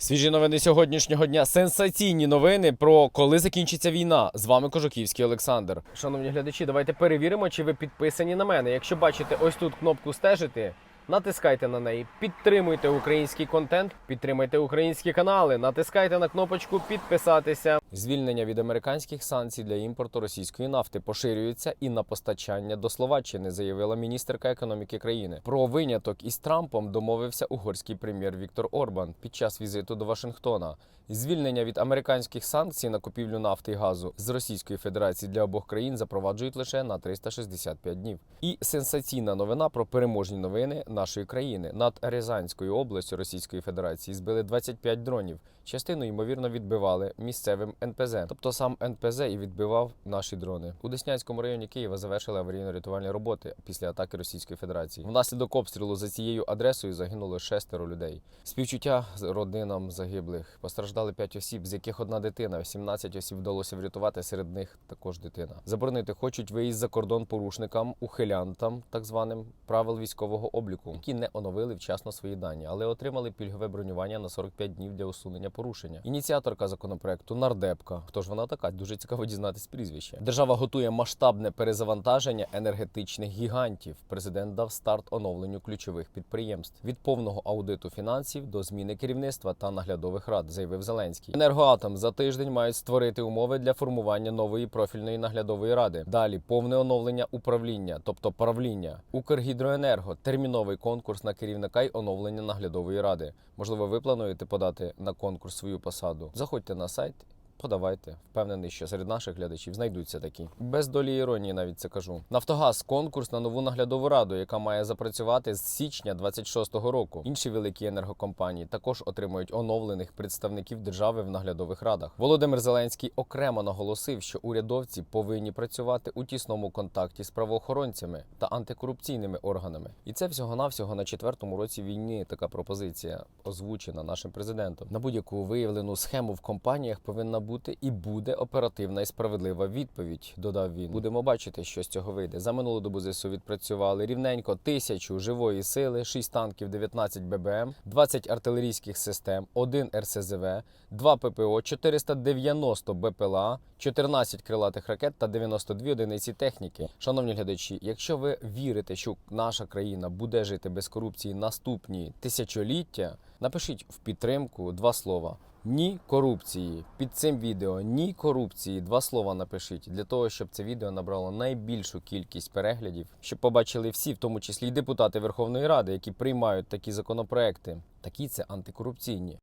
Свіжі новини сьогоднішнього дня. Сенсаційні новини про коли закінчиться війна. З вами Кожуківський Олександр. Шановні глядачі, давайте перевіримо, чи ви підписані на мене. Якщо бачите ось тут кнопку стежити. Натискайте на неї, підтримуйте український контент, підтримуйте українські канали, натискайте на кнопочку підписатися. Звільнення від американських санкцій для імпорту російської нафти поширюється і на постачання до Словаччини, заявила міністерка економіки країни. Про виняток із Трампом домовився угорський прем'єр Віктор Орбан під час візиту до Вашингтона. Звільнення від американських санкцій на купівлю нафти і газу з Російської Федерації для обох країн запроваджують лише на 365 днів. І сенсаційна новина про переможні новини нашої країни над Рязанською областю Російської Федерації збили 25 дронів. Частину ймовірно відбивали місцевим НПЗ, тобто сам НПЗ і відбивав наші дрони. У Деснянському районі Києва завершили аварійно-рятувальні роботи після атаки Російської Федерації. Внаслідок обстрілу за цією адресою загинуло шестеро людей. Співчуття з родинам загиблих постраждали 5 осіб, з яких одна дитина. 17 осіб вдалося врятувати. Серед них також дитина. Заборонити хочуть виїзд за кордон порушникам, ухилянтам, так званим правил військового обліку, які не оновили вчасно свої дані, але отримали пільгове бронювання на 45 днів для усунення порушення. Ініціаторка законопроекту нардепка. Хто ж вона така? Дуже цікаво дізнатись прізвище. Держава готує масштабне перезавантаження енергетичних гігантів. Президент дав старт оновленню ключових підприємств від повного аудиту фінансів до зміни керівництва та наглядових рад, заявив Зеленський. Енергоатом за тиждень мають створити умови для формування нової профільної наглядової ради. Далі повне оновлення управління, тобто правління, Укргідроенерго, терміновий конкурс на керівника й оновлення наглядової ради. Можливо, ви плануєте подати на конкурс свою посаду. Заходьте на сайт. Подавайте, впевнений, що серед наших глядачів знайдуться такі. Без долі іронії навіть це кажу. Нафтогаз конкурс на нову наглядову раду, яка має запрацювати з січня 26-го року. Інші великі енергокомпанії також отримують оновлених представників держави в наглядових радах. Володимир Зеленський окремо наголосив, що урядовці повинні працювати у тісному контакті з правоохоронцями та антикорупційними органами. І це всього навсього на четвертому році війни. Така пропозиція озвучена нашим президентом. На будь-яку виявлену схему в компаніях повинна бути і буде оперативна і справедлива відповідь. Додав він. Будемо бачити, що з цього вийде. За минулу добу ЗСУ відпрацювали рівненько тисячу живої сили, 6 танків, 19 ББМ, 20 артилерійських систем, 1 РСЗВ, 2 ППО, 490 БПЛА, 14 крилатих ракет та 92 одиниці техніки. Шановні глядачі, якщо ви вірите, що наша країна буде жити без корупції наступні тисячоліття, напишіть в підтримку два слова. Ні корупції. Під цим відео ні корупції. Два слова напишіть для того, щоб це відео набрало найбільшу кількість переглядів, щоб побачили всі, в тому числі й депутати Верховної Ради, які приймають такі законопроекти. Такі це антикорупційні.